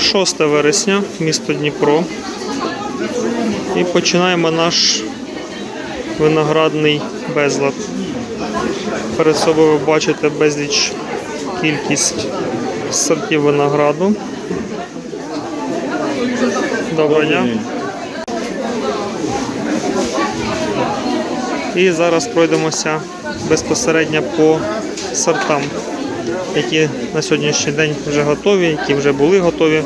6 вересня, місто Дніпро. І починаємо наш виноградний безлад. Перед собою ви бачите безліч кількість сортів винограду. Доброго дня. І зараз пройдемося безпосередньо по сортам, які на сьогоднішній день вже готові, які вже були готові,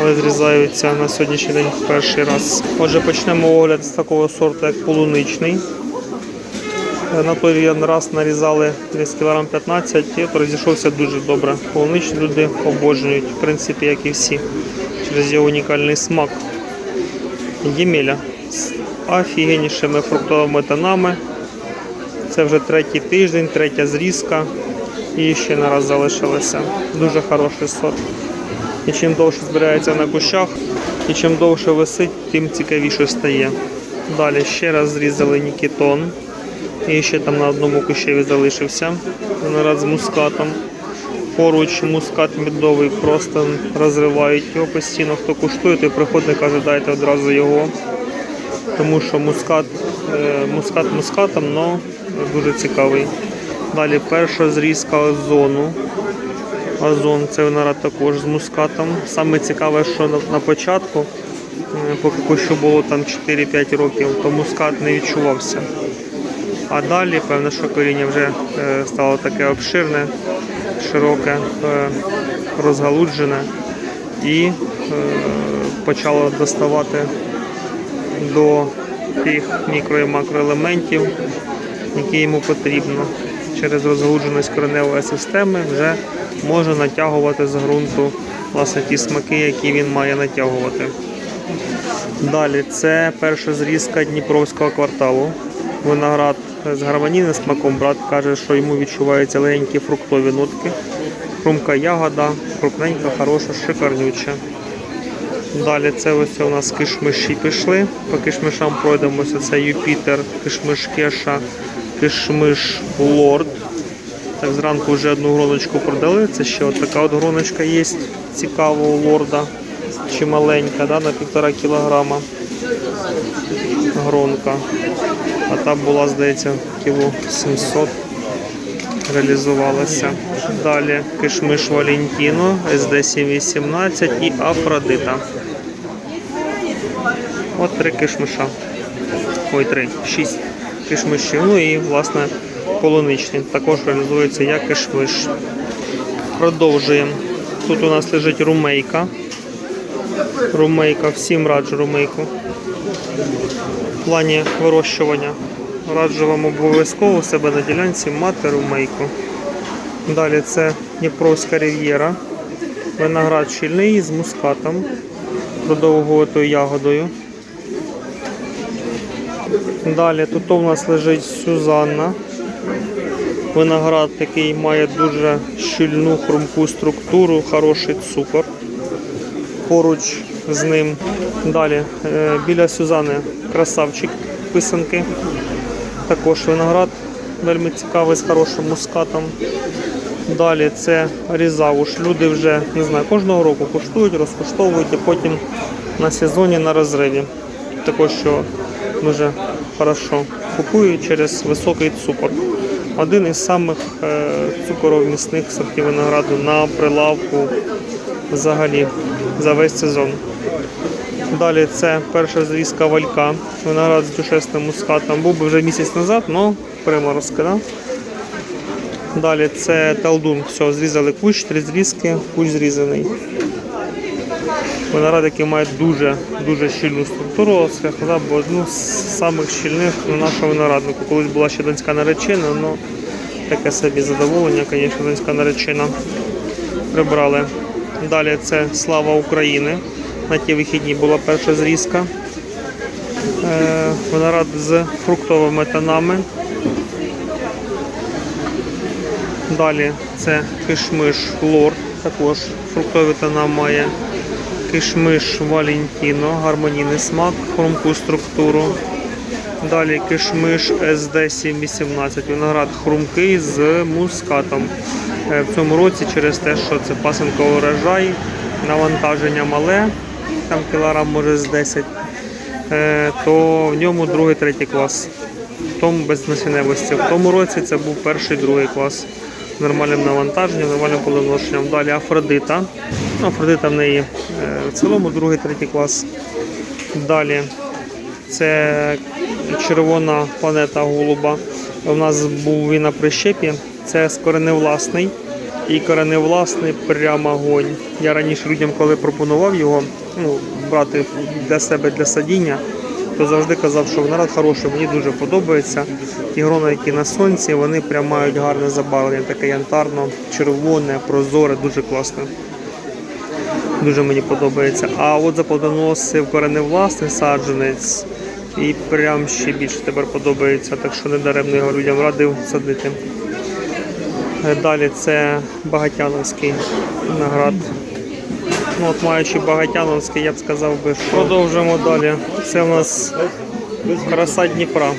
але зрізаються на сьогоднішній день в перший раз. Отже, почнемо огляд з такого сорту, як полуничний. На той раз нарізали десь кілограм 15 і розійшовся дуже добре. Полуничні люди обожнюють, в принципі, як і всі, через його унікальний смак. Ємеля з офігеннішими фруктовими тонами. Це вже третій тиждень, третя зрізка. І ще не раз залишилося. Дуже хороший сорт. І чим довше збирається на кущах, і чим довше висить, тим цікавіше стає. Далі ще раз зрізали Нікітон. І ще там на одному кущеві залишився. Виноград з мускатом. Поруч мускат медовий, просто розривають його постійно. Хто куштує, той приходить каже, дайте одразу його. Тому що мускат, е, мускат мускатом, але дуже цікавий. Далі перша зрізка озону. Озон це виноград також з мускатом. Саме цікаве, що на, початку, е, поки кущу було там 4-5 років, то мускат не відчувався. А далі, певно, що коріння вже е, стало таке обширне, широке, е, розгалуджене і почало доставати до тих мікро і макроелементів, які йому потрібно. Через розгалудженість кореневої системи вже може натягувати з ґрунту власне ті смаки, які він має натягувати. Далі це перша зрізка Дніпровського кварталу. Виноград з гармонійним смаком. Брат каже, що йому відчуваються легенькі фруктові нотки. Хрумка ягода, крупненька, хороша, шикарнюча. Далі це ось у нас кишмиші пішли. По кишмишам пройдемося. Це Юпітер, кишмиш Кеша, кишмиш Лорд. Так, зранку вже одну гроночку продали. Це ще от така от гроночка є цікава у лорда. Чи маленька, да, на півтора кілограма гронка. А та була, здається, кіло 700 реалізувалася. Далі кишмиш Валентіно, СД718 і Афродита. От три кишмиша. Ой, три, шість кишмишів. Ну і, власне, полуничний. Також реалізується як кишмиш. Продовжуємо. Тут у нас лежить румейка. Румейка, всім раджу румейку. В плані вирощування раджу вам обов'язково себе на ділянці мати румейку. Далі це Дніпровська рів'єра. Виноград щільний з мускатом, продовгуватою ягодою. Далі тут у нас лежить Сюзанна. Виноград, який має дуже щільну хрумку структуру, хороший цукор. Поруч з ним. Далі е, біля Сюзани красавчик писанки. Також виноград вельми цікавий з хорошим мускатом. Далі це різавуш. Люди вже не знаю, кожного року куштують, розкуштовують, а потім на сезоні на розриві. Також що дуже хорошо купують через високий цукор. Один із самих е, цукоровмісних сортів винограду на прилавку взагалі за весь сезон. Далі це перша зрізка валька. Виноград з душесним мускатом. Був би вже місяць назад, але приморозки. Да? Далі це талдун. Все, зрізали кущ, три зрізки, кущ зрізаний. Виноград, який має дуже дуже щільну структуру, це сказав, бо одну з самих щільних на нашого винограднику. Колись була ще донська наречена, але таке собі задоволення, звісно, донська наречена прибрали. Далі це Слава України. На ті вихідні була перша зрізка. Е, Виноград з фруктовими тонами. Далі це кишмиш лорд, також фруктові тона має. Кишмиш Валентіно, гармонійний смак, хрумку структуру. Далі кишмиш СД718, виноград хрумкий з мускатом. Е, В цьому році через те, що це пасинковий урожай, навантаження мале, там кілограм може з 10, е, то в ньому другий, третій клас. В тому без насінневості. В тому році це був перший, другий клас нормальним навантаженням, нормальним плодоношенням. Далі Афродита. Афродита в неї е, в цілому другий, третій клас. Далі це червона планета голуба. У нас був він на прищепі. Це кореневласний. І кореневласний прямо огонь. Я раніше людям, коли пропонував його ну, брати для себе для садіння, то завжди казав, що виноград хороший, мені дуже подобається. Ті грона, які на сонці, вони прям мають гарне забарвлення, таке янтарно, червоне, прозоре, дуже класне. Дуже мені подобається. А от заплодоносив кореневласний саджанець і прям ще більше тепер подобається, так що недаремно його людям радив садити. Далі це Багатяновський виноград. Ну, от маючи Багатяновський, я б сказав би, що продовжуємо далі. Це у нас краса Дніпра.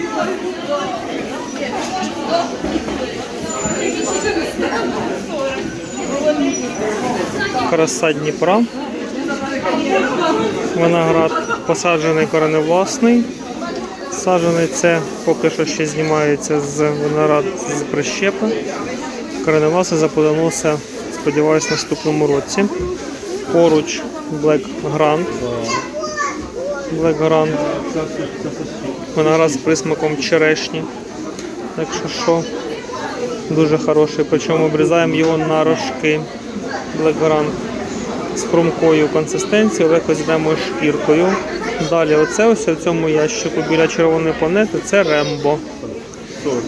Краса Дніпра. Виноград посаджений кореневласний. Саджений це поки що ще знімається з виноград з прищепи. Кореневласний заплодоноситься, сподіваюся, наступному році. Поруч Black Grand. Black Grand. Виноград з присмаком черешні. Так що що дуже хороший. Причому обрізаємо його на рожки. Black Grand з хрумкою консистенцією, легко здаємо шкіркою. Далі, оце ось в цьому ящику біля червоної планети це рембо.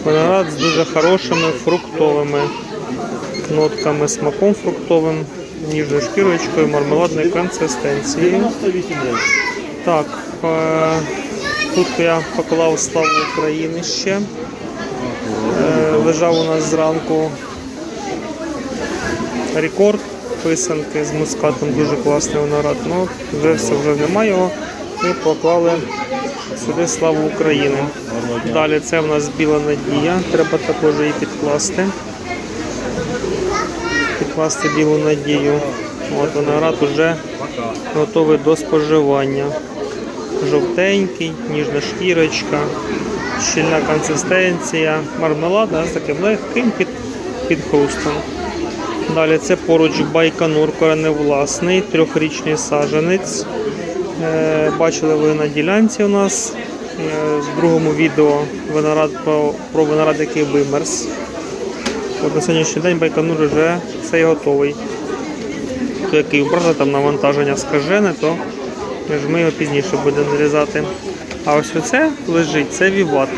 Виноград з дуже хорошими фруктовими нотками, смаком фруктовим, ніжною шкірочкою, мармеладною консистенцією. Так, е, тут я поклав славу України ще. Е, Лежав у нас зранку рекорд писанки з мускатом, дуже класний виноград. Ну, вже все, вже немає його. І поклали сюди славу України. Далі це в нас біла надія, треба також її підкласти. Підкласти білу надію. От виноград вже готовий до споживання. Жовтенький, ніжна шкірочка, щільна консистенція, мармелад з таким легким під, під хрустом. Далі це поруч Байконур, кореневласний, трьохрічний саджанець. Е, Бачили ви на ділянці у нас е, в другому відео виноград про, про виноград, який вимерз. От на сьогоднішній день Байконур вже цей готовий. То який вбрати там навантаження скажене, то ми його пізніше будемо нарізати. А ось оце лежить, це віват.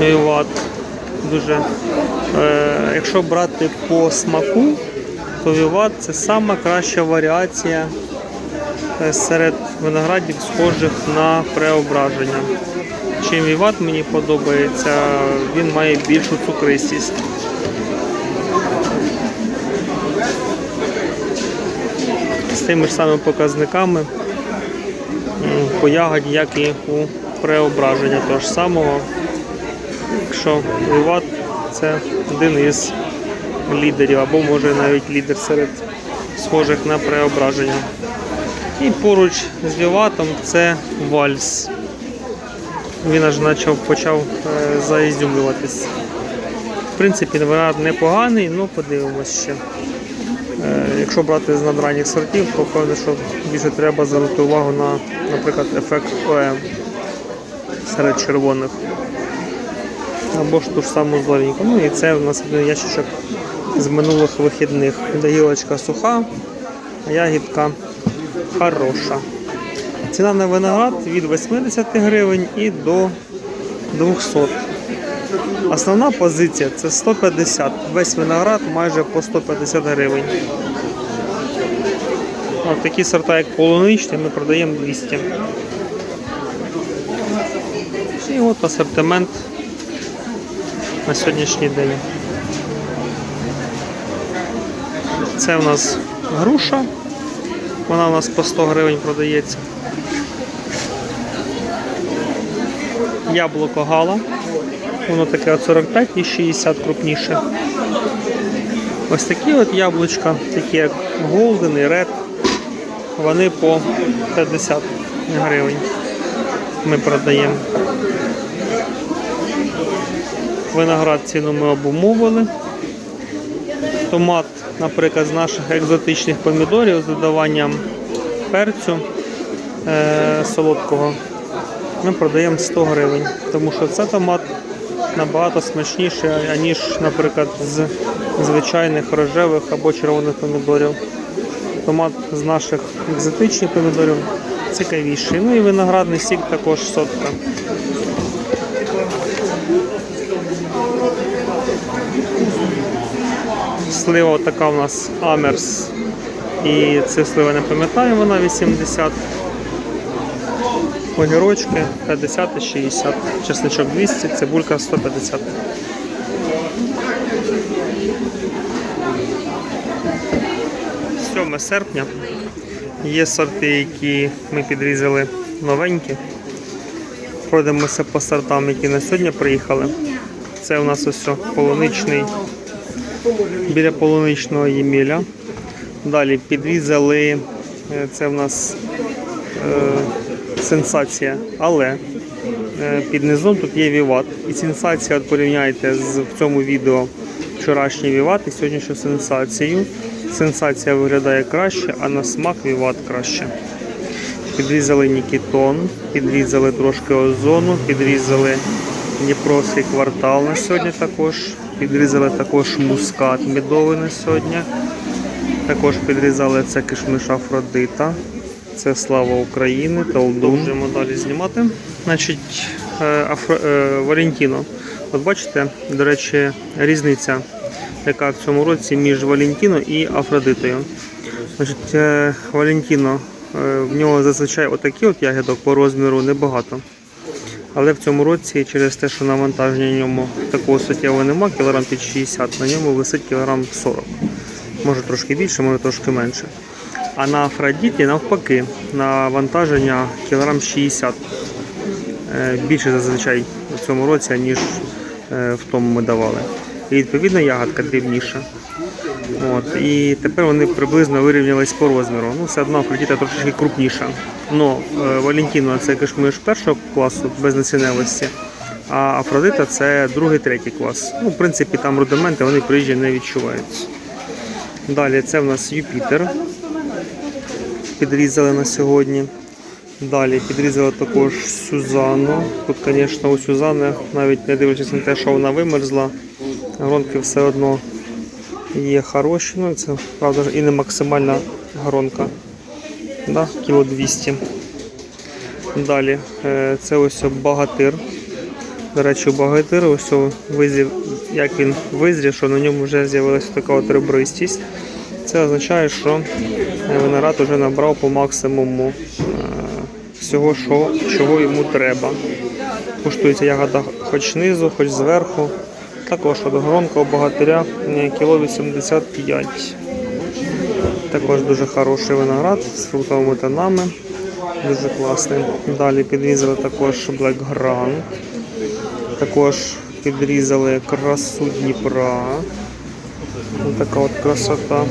Віват. Дуже. Е, якщо брати по смаку, то віват це сама краща варіація е, серед виноградів, схожих на преображення. Чим віват мені подобається, він має більшу цукристість. З тими ж самими показниками по ягоді, як і у преображення того ж самого. Якщо Віват це один із лідерів, або може навіть лідер серед схожих на преображення. І поруч з Віватом це вальс. Він аж почав, почав е, заізюмлюватись. В принципі, виноград непоганий, ну подивимось ще. Е, Якщо брати з надранніх сортів, то певно, що більше треба звернути увагу на, наприклад, ефект ОЕ серед червоних або ж ту ж саму зелененьку. Ну і це у нас один ящичок з минулих вихідних. Де гілочка суха, а ягідка хороша. Ціна на виноград від 80 гривень і до 200. Основна позиція це 150. Весь виноград майже по 150 гривень. От такі сорта, як полуничний, ми продаємо 200. І от асортимент на сьогоднішній день. Це у нас груша. Вона у нас по 100 гривень продається. Яблуко гала. Воно таке от 45 і 60 крупніше. Ось такі от яблучка, такі як Golden і Red, вони по 50 гривень. Ми продаємо. Виноград ціну ми обумовили. Томат, наприклад, з наших екзотичних помідорів з додаванням перцю е- солодкого ми продаємо 100 гривень. Тому що це томат набагато смачніший, аніж, наприклад, з звичайних рожевих або червоних помідорів. Томат з наших екзотичних помідорів цікавіший. Ну і виноградний сік також сотка. Слива така у нас Амерс. І цю сливу не пам'ятаю, вона 80. Огірочки 50 60, Чесничок 200, цибулька 150. Сьоме серпня. Є сорти, які ми підрізали новенькі. Пройдемося по сортам, які на сьогодні приїхали. Це у нас ось полуничний біля полуничного Єміля. Далі підрізали, е, це в нас е, сенсація, але е, під низом тут є віват. І сенсація, от порівняйте з в цьому відео вчорашній віват і сьогоднішню сенсацію. Сенсація виглядає краще, а на смак віват краще. Підрізали Нікітон, підрізали трошки озону, підрізали Дніпровський квартал на сьогодні також. Підрізали також мускат медовий на сьогодні. Також підрізали це кишмиш Афродита. Це слава України, Талдун. Можемо далі знімати. Значить, е, Афро, е, Валентіно. От бачите, до речі, різниця, яка в цьому році між Валентіно і Афродитою. Значить, е, Валентіно, в нього зазвичай отакі от ягідок по розміру небагато. Але в цьому році через те, що навантаження на ньому такого суттєвого нема, кілограм під 60, на ньому висить кілограм 40. Може трошки більше, може трошки менше. А на Афродіті навпаки, навантаження кілограм 60. Е, Більше зазвичай в цьому році, ніж е, в тому ми давали. І відповідно ягодка дрібніша. От, і тепер вони приблизно вирівнялись по розміру. Ну, все одно Афродіта трошки крупніша. Но е, Валентіно це кишмиш першого класу без насінневості, а Афродита це другий, третій клас. Ну, в принципі, там рудименти вони приїжджі не відчуваються. Далі це в нас Юпітер. Підрізали на сьогодні. Далі підрізали також Сюзанну. Тут, звісно, у Сюзани, навіть не дивлячись на те, що вона вимерзла, гронки все одно є хороші. Ну, це правда і не максимальна гронка. Да? Кіло 200. Далі е, це ось багатир. До речі, у багатиру ось о визрів, як він визрів, що на ньому вже з'явилася така от ребристість. Це означає, що виноград вже набрав по максимуму е, всього, що, чого йому треба. Куштується ягода хоч знизу, хоч зверху. Також от гронка богатиря кіло 85. Також дуже хороший виноград з фруктовими тонами. Дуже класний. Далі підрізали також Black Grand. Також підрізали красу Дніпра. Ось такая вот красота.